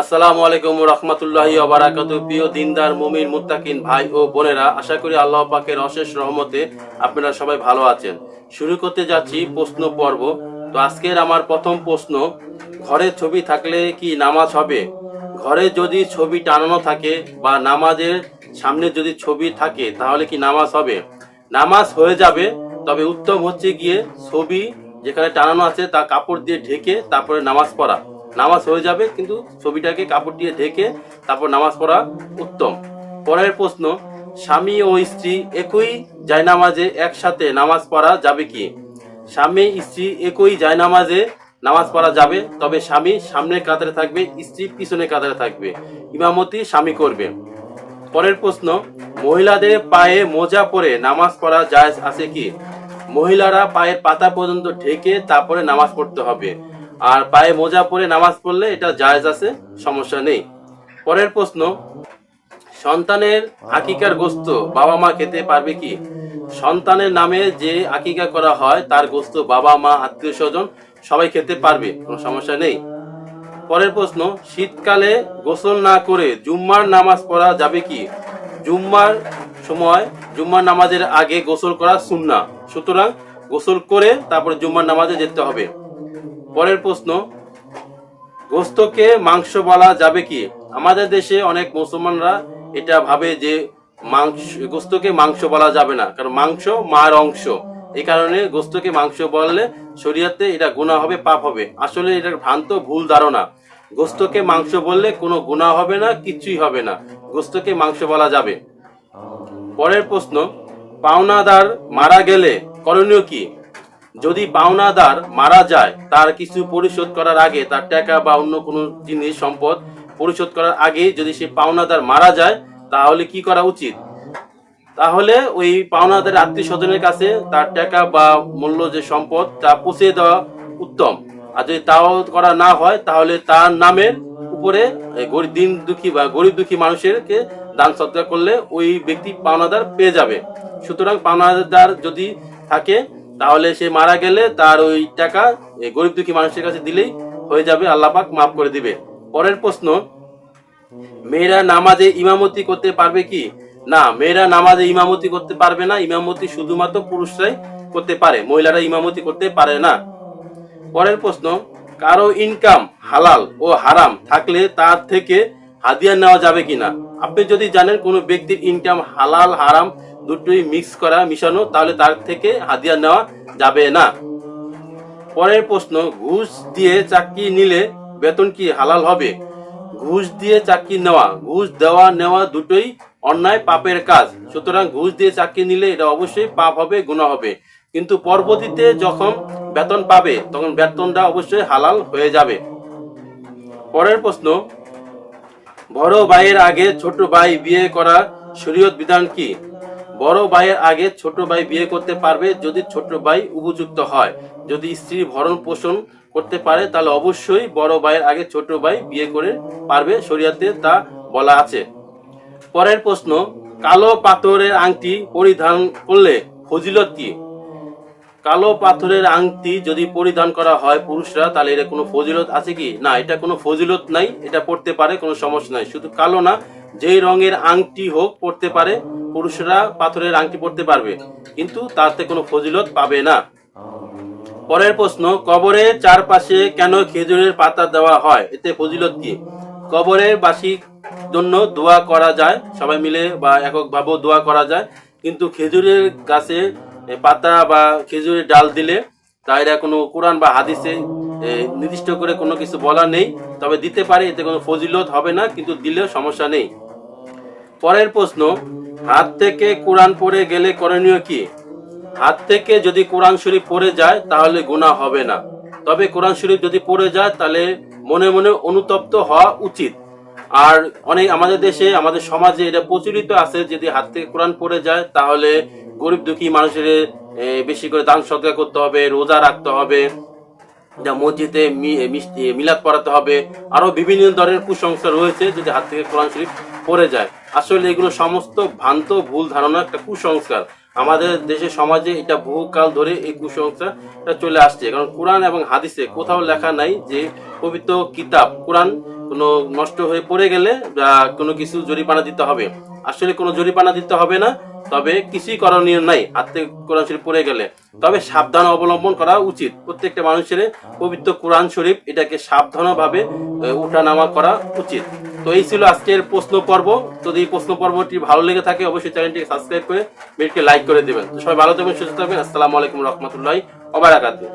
আসসালামু আলাইকুম রহমতুল্লাহি ওবারাকাতু প্রিয় দিনদার, মুমিন, মুত্তাকিন ভাই ও বোনেরা, আশা করি আল্লাহ পাকের অশেষ রহমতে আপনারা সবাই ভালো আছেন। শুরু করতে যাচ্ছি প্রশ্ন পর্ব। তো আজকের আমার প্রথম প্রশ্ন, ঘরে ছবি থাকলে কি নামাজ হবে? ঘরে যদি ছবি টানানো থাকে বা নামাজের সামনে যদি ছবি থাকে, তাহলে কি নামাজ হবে? নামাজ হয়ে যাবে, তবে উত্তম হচ্ছে গিয়ে ছবি যেখানে টানানো আছে তা কাপড় দিয়ে ঢেকে তারপরে নামাজ পড়া। নামাজ হয়ে যাবে, কিন্তু ছবিটাকে কাপড় দিয়ে ঢেকে তারপর নামাজ পড়া উত্তম। পরের প্রশ্ন, স্বামী ও স্ত্রী একই জায়নামাজে একসাথে নামাজ পড়া যাবে কি? স্বামী, স্ত্রী একই জায়নামাজে নামাজ পড়া যাবে, তবে স্বামী সামনের কাতারে থাকবে, স্ত্রী পিছনের কাতারে থাকবে। ইমামতি স্বামী করবে। পরের প্রশ্ন, মহিলাদের পায়ে মোজা পরে নামাজ পড়া জায়েজ আছে কি? মহিলারা পায়ের পাতা পর্যন্ত ঢেকে তারপরে নামাজ পড়তে হবে। আর পায়ে মোজা পরে নামাজ পড়লে এটা জায়েজ আছে, সমস্যা নেই। পরের প্রশ্ন, সন্তানের আকিকার গোস্ত বাবা মা খেতে পারবে কি? সন্তানের নামে যে আকিকা করা হয়, তার গোস্ত বাবা মা, আত্মীয় স্বজন সবাই খেতে পারবে, কোনো সমস্যা নেই। পরের প্রশ্ন, শীতকালে গোসল না করে জুম্মার নামাজ পড়া যাবে কি? জুম্মার সময়, জুম্মার নামাজের আগে গোসল করা সুন্না সুতরাং গোসল করে তারপরে জুম্মার নামাজে যেতে হবে। পরের প্রশ্ন, গোস্তকে মাংস বলা যাবে কি? আমাদের দেশে অনেক মুসলমানরা এটা ভাবে যে মাংস, গোস্তকে মাংস বলা যাবে না, কারণ মাংস মার অংশ। এই কারণে গোস্তকে মাংস বললে শরীয়তে এটা গুণা হবে, পাপ হবে। আসলে এটা ভ্রান্ত ভুল ধারণা। গোস্তকে মাংস বললে কোনো গুণা হবে না, কিছুই হবে না। গোস্তকে মাংস বলা যাবে। পরের প্রশ্ন, পাওনাদার মারা গেলে করণীয় কি? যদি পাওনাদার মারা যায়, তার কিছু পরিশোধ করার আগে তার টাকা বা অন্য কোনো জিনিস, সম্পদ পরিশোধ করার আগে যদি সে পাওনাদার মারা যায়, তাহলে কি করা উচিত? তাহলে ওই পাওনাদার আত্মীয় স্বজনের কাছে তার টাকা বা মূল্য যে সম্পদ, তা পৌঁছে দেওয়া উত্তম। আর যদি তাও করা না হয়, তাহলে তার নামের উপরে দিন দুঃখী বা গরিব দুঃখী মানুষেরকে দান সৎকার করলে ওই ব্যক্তি পাওনাদার পেয়ে যাবে। সুতরাং পাওনাদার যদি থাকে তাহলে সে মারা গেলে তার ওই টাকা গরিব দুঃখী মানুষের কাছে দিলেই হয়ে যাবে, আল্লাহ পাক মাফ করে দিবে। পরের প্রশ্ন, মেয়েরা নামাজে ইমামতি করতে পারবে কি? না, মেয়েরা নামাজে ইমামতি করতে পারবে না, ইমামতি শুধুমাত্র পুরুষরাই করতে পারে, মহিলারা ইমামতি করতে পারে না। পরের প্রশ্ন, কারও ইনকাম হালাল ও হারাম থাকলে তার থেকে হাদিয়া নেওয়া যাবে কিনা? আপনি যদি জানেন কোনো ব্যক্তির ইনকাম হালাল, হারাম দুটোই মিক্স করা, মিশানো, তাহলে তার থেকে হাদিয়া নেওয়া যাবে না। পরের প্রশ্ন, ঘুষ দিয়ে চাকরি নিলে বেতন কি হালাল হবে? ঘুষ দিয়ে চাকরি নেওয়া, ঘুষ দেওয়া নেওয়া দুটোই অন্যায়, পাপের কাজ। সুতরাং ঘুষ দিয়ে চাকরি নিলে এটা অবশ্যই পাপ হবে গুণা হবে। কিন্তু পরবর্তীতে যখন বেতন পাবে, তখন বেতনটা অবশ্যই হালাল হয়ে যাবে। পরের প্রশ্ন, বড় ভাইয়ের আগে ছোট ভাই বিয়ে করা শরীয়ত বিধান কি? বড় ভাইয়ের আগে ছোট ভাই বিয়ে করতে পারবে যদি ছোট ভাই উপযুক্ত হয়। যদি স্ত্রী ভরণ পোষণ করতে পারে, তাহলে অবশ্যই বড় ভাইয়ের আগে ছোট ভাই বিয়ে করে পারবে শরীয়তে তা বলা আছে। পরের প্রশ্ন, কালো পাথরের আংটি পরিধান করলে ফজিলত কি? কালো পাথরের আংটি যদি পরিধান করা হয় পুরুষরা, তাহলে এটা কোনো ফজিলত আছে কি? না, এটা কোনো ফজিলত নাই, এটা পড়তে পারে, কোনো সমস্যা নাই। শুধু কালো না, যেই রঙের আংটি হোক পড়তে পারে পুরুষরা পাথরের আংটি পড়তে পারবে, কিন্তু তাতে কোনো ফজিলত পাবে না। পরের প্রশ্ন কবরের চারপাশে কেন খেজুরের পাতা দেওয়া হয়? এতে ফজিলত কি? কবরের বাসির জন্য দোয়া করা যায়, সবাই মিলে বা এককভাবেও দোয়া করা যায়, কিন্তু খেজুরের গাছে পাতা বা খেজুরের ডাল দিলে তা এরা কোনো কোরআন বা হাদিসে নির্দিষ্ট করে কোনো কিছু বলা নেই, তবে দিতে পারে, এতে কোনো ফজিলত হবে না, কিন্তু দিলেও সমস্যা নেই। পরের প্রশ্ন হাত থেকে কোরআন পড়ে গেলে করণীয় কি? হাত থেকে যদি কোরআন শরীফ পড়ে যায়, তাহলে গুনাহ হবে না। তবে কোরআন শরীফ যদি পড়ে যায়, তাহলে মনে মনে অনুতপ্ত হওয়া উচিত। আর অনেক আমাদের দেশে, আমাদের সমাজে এটা প্রচলিত আছে, যদি হাত থেকে কোরআন পড়ে যায়, তাহলে গরিব দুঃখী মানুষের বেশি করে দান সৎকার করতে হবে, রোজা রাখতে হবে। যা মসজিদে মিলাদ পড়াতে হবে। আরও বিভিন্ন ধরনের কুসংস্কার রয়েছে যদি হাত থেকে কোরআন শরীফ পড়ে যায়। আসলে এগুলো সমস্ত ভ্রান্ত, ভুল ধারণা একটা কুসংস্কার। আমাদের দেশের সমাজে এটা বহুকাল ধরে এই কুসংস্কারটা চলে আসছে। কারণ কোরআন এবং হাদিসে কোথাও লেখা নাই যে, পবিত্র কিতাব, কোরআন কোনো নষ্ট হয়ে পড়ে গেলে বা কোনো কিছু জরিমানা দিতে হবে। আসলে কোনো জরিমানা দিতে হবে না। তবে কিছুই করণীয় নাই হাতে কোরআন শরীফ পড়ে গেলে। তবে সাবধান অবলম্বন করা উচিত। প্রত্যেকটা মানুষের পবিত্র কোরআন শরীফ এটাকে সাবধানভাবে উঠা নামা করা উচিত। তো এই ছিল আজকের প্রশ্ন পর্ব। যদি এই প্রশ্ন পর্বটি ভালো লেগে থাকে, অবশ্যই চ্যানেলটিকে সাবস্ক্রাইব করে ভিডিওকে লাইক করে দেবেন। তো সবাই ভালো থাকবেন, সুস্থ থাকবেন। আসসালামু আলাইকুম রহমতুল্লাহ ওবারাকাতুহ